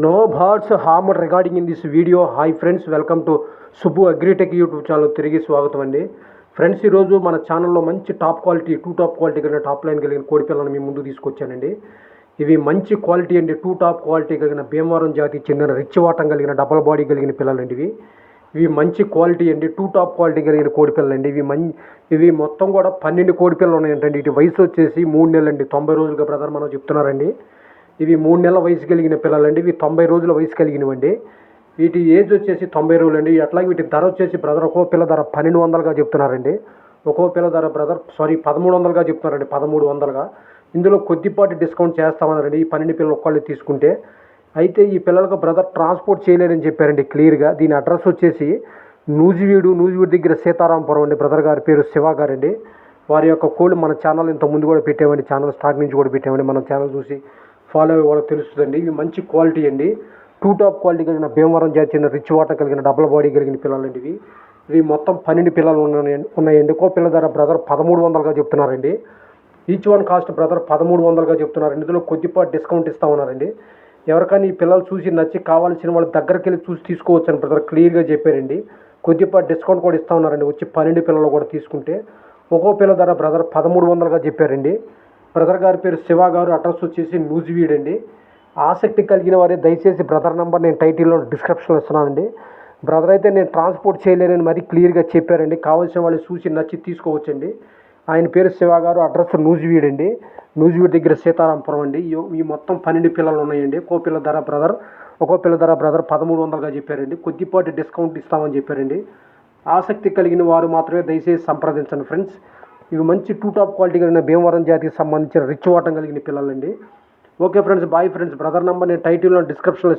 No birds harmed recording in this video hi friends welcome to Subbu Agritech YouTube channel తిరిగి స్వాగతం అండి. Friends ఈరోజు మన ఛానల్లో మంచి top quality to top quality కలిగిన టాప్ లైన్ కలిగిన కోడి పిల్లలను మీ ముందు తీసుకొచ్చానండి. ఇవి మంచి క్వాలిటీ అండి. టూ టాప్ క్వాలిటీ కలిగిన భీమవరం జాతికి చెందిన రిచ్ వాటం కలిగిన డబల్ బాడీ కలిగిన పిల్లలండి ఇవి. ఇవి మంచి క్వాలిటీ అండి. టూ టాప్ క్వాలిటీ కలిగిన కోడి పిల్లలు అండి ఇవి మం ఇవి మొత్తం కూడా పన్నెండు కోడి పిల్లలు ఉన్నాయంటండి. ఇటు వయసు వచ్చేసి మూడు నెలలు అండి తొంభై రోజులుగా బ్రదర్ మనం చెప్తున్నారండి. ఇవి మూడు నెలల వయసు కలిగిన పిల్లలండి. ఇవి తొంభై రోజుల వయసు కలిగినవండి. వీటి ఏజ్ వచ్చేసి తొంభై రోజులు అండి అట్లాగే వీటి ధర వచ్చేసి బ్రదర్ ఒక్కో పిల్ల ధర పన్నెండు వందలుగా చెప్తున్నారండి. ఒక్కో పిల్ల ధర బ్రదర్ సారీ పదమూడు వందలుగా చెప్తున్నారండి. పదమూడు వందలుగా. ఇందులో కొద్దిపాటి డిస్కౌంట్ చేస్తామన్నారండి. ఈ పన్నెండు పిల్లలు ఒక్కళ్ళు తీసుకుంటే. అయితే ఈ పిల్లలకు బ్రదర్ ట్రాన్స్పోర్ట్ చేయలేదని చెప్పారండి క్లియర్గా. దీని అడ్రస్ వచ్చేసి నూజివీడు నూజివీడు దగ్గర సీతారాంపురం అండి బ్రదర్ గారి పేరు శివ గారండి. వారి యొక్క కోళ్ళు మన ఛానల్ ఇంత ముందు కూడా పెట్టామండి. ఛానల్ స్టాక్ నుంచి కూడా పెట్టామండి. మన ఛానల్ చూసి ఫాలో అయ్యే వాళ్ళకి తెలుస్తుందండి. ఇవి మంచి క్వాలిటీ అండి. టూ టాప్ క్వాలిటీ కలిగిన భీమవరం జాతి చెందిన రిచ్ వాటర్ కలిగిన డబుల్ బాడీ కలిగిన పిల్లలండి ఇవి. ఇవి మొత్తం పన్నెండు పిల్లలు ఉన్నాయండి ఉన్నాయండి ఒక్కో పిల్ల ధర బ్రదర్ పదమూడు వందలుగా చెప్తున్నారండి. ఈచ్ వన్ కాస్ట్ బ్రదర్ పదమూడు వందలుగా చెప్తున్నారండి ఇందులో కొద్దిపాటు డిస్కౌంట్ ఇస్తా ఉన్నారండి. ఎవరికైనా ఈ పిల్లలు చూసి నచ్చి కావాల్సిన వాళ్ళ దగ్గరికి వెళ్ళి చూసి తీసుకోవచ్చు అని బ్రదర్ క్లియర్గా చెప్పారండి. కొద్దిపాటు డిస్కౌంట్ కూడా ఇస్తా ఉన్నారండి. వచ్చి పన్నెండు పిల్లలు కూడా తీసుకుంటే ఒక్కో పిల్ల ధర బ్రదర్ పదమూడు వందలుగా చెప్పారండి. బ్రదర్ గారి పేరు శివ గారు అడ్రస్ వచ్చేసి నూజివీడ్ అండి ఆసక్తి కలిగిన వారే దయచేసి బ్రదర్ నెంబర్ నేను టైటిల్లో డిస్క్రిప్షన్లో ఇస్తున్నానండి. బ్రదర్ అయితే నేను ట్రాన్స్పోర్ట్ చేయలేనని మరీ క్లియర్గా చెప్పారండి. కావాల్సిన వాళ్ళు చూసి నచ్చి తీసుకోవచ్చండి. ఆయన పేరు శివ గారు అడ్రస్ నూజివీడ్ అండి నూజివీడ్ దగ్గర సీతారాంపురం అండి. ఈ మొత్తం పన్నెండు పిల్లలు ఉన్నాయండి. ఒక్కో పిల్ల ధర బ్రదర్ ఒక్కో పిల్ల ధర బ్రదర్ పదమూడు వందలుగా చెప్పారండి. కొద్దిపాటి డిస్కౌంట్ ఇస్తామని చెప్పారండి. ఆసక్తి కలిగిన వారు మాత్రమే దయచేసి సంప్రదించండి ఫ్రెండ్స్. ఇవి మంచి టూ టాప్ క్వాలిటీ కలిగిన భీమవరం జాతికి సంబంధించిన రిచ్ వాటం కలిగిన పిల్లలండి. Okay friends bye friends brother number నేను టైటిల్లో డిస్క్రిప్షన్లో